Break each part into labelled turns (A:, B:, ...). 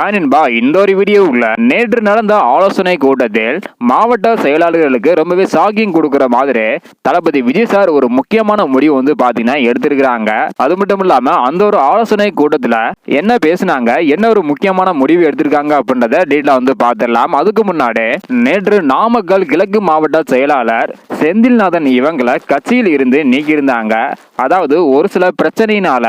A: ஹானின்பா இந்த ஒரு வீடியோவுல நேற்று நடந்த ஆலோசனை கூட்டத்தில் மாவட்ட செயலாளர்களுக்கு ரொம்பவே ஷாக்கிங் கொடுக்குற மாதிரி தளபதி விஜய் சார் ஒரு முக்கியமான முடிவு வந்து பாத்தீங்கன்னா எடுத்திருக்கிறாங்க. அது மட்டும் இல்லாம அந்த ஒரு ஆலோசனை கூட்டத்துல என்ன பேசுனாங்க என்ன ஒரு முக்கியமான முடிவு எடுத்திருக்காங்க அப்படின்றத டீட்டெயிலா வந்து பார்த்துடலாம் அதுக்கு முன்னாடி நேற்று நாமக்கல் கிழக்கு மாவட்ட செயலாளர் செந்தில்நாதன் இவங்களை கட்சியில் இருந்து நீக்கியிருந்தாங்க. அதாவது ஒரு சில பிரச்சனையினால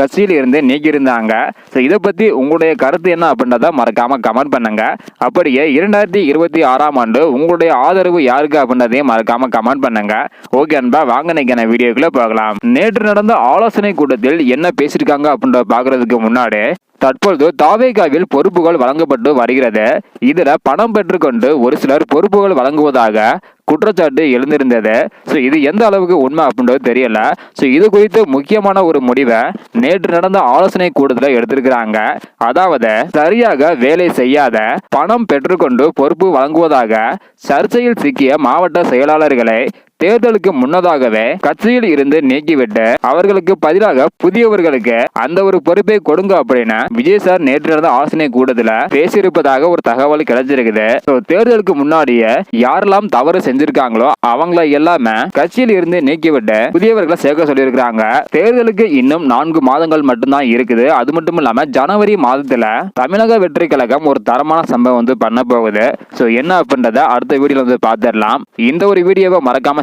A: கட்சியில் இருந்து நீக்கியிருந்தாங்க. ஸோ இதை பற்றி உங்களுடைய கருத்து என்ன அப்படின்றத மறக்காம கமெண்ட் பண்ணுங்க. அப்படியே இரண்டாயிரத்தி இருபத்தி ஆறாம் ஆண்டு உங்களுடைய ஆதரவு யாருக்கு அப்படின்றதையும் மறக்காம கமெண்ட் பண்ணுங்க. ஓகே அன்பா வாங்க நிற்கிற வீடியோக்குள்ள பார்க்கலாம் நேற்று நடந்த ஆலோசனை கூட்டத்தில் என்ன பேசியிருக்காங்க அப்படின்ற பார்க்குறதுக்கு முன்னாடி தற்பொழுது தாவேகாவில் பொறுப்புகள் வழங்கப்பட்டு வருகிறது. இதில் பணம் பெற்றுக்கொண்டு ஒரு சிலர் பொறுப்புகள் வழங்குவதாக குற்றச்சாட்டு எழுந்திருந்தது. ஸோ இது எந்த அளவுக்கு உண்மை அப்படின்றது தெரியல. ஸோ இது குறித்து முக்கியமான ஒரு முடிவை நேற்று நடந்த ஆலோசனை கூட்டத்தில் எடுத்திருக்கிறாங்க. அதாவது சரியாக வேலை செய்யாத பணம் பெற்றுக்கொண்டு பொறுப்பு வழங்குவதாக சர்ச்சையில் சிக்கிய மாவட்ட செயலாளர்களை தேர்தலுக்கு முன்னதாகவே கட்சியில் இருந்து நீக்கிவிட்டு அவர்களுக்கு பதிலாக புதியவர்களுக்கு அந்த ஒரு பொறுப்பை கொடுங்க அப்படின்னு விஜய் சார் நேற்று நடந்த ஆலோசனை கூட்டத்துல பேசியிருப்பதாக ஒரு தகவல் கிடைச்சிருக்குது. தேர்தலுக்கு முன்னாடியே யாரெல்லாம் தவறு செஞ்சிருக்காங்களோ அவங்கள எல்லாமே கட்சியில் இருந்து நீக்கிவிட்டு புதியவர்களை சேர்க்க சொல்லியிருக்கிறாங்க. தேர்தலுக்கு இன்னும் நான்கு மாதங்கள் மட்டும்தான் இருக்குது. அது மட்டும் இல்லாம ஜனவரி மாதத்துல தமிழக வெற்றி கழகம் ஒரு தரமான சம்பவம் வந்து பண்ண போகுது. ஸோ என்ன அப்படின்றத அடுத்த வீடியோல வந்து பார்த்துடலாம். இந்த ஒரு வீடியோவை மறக்காம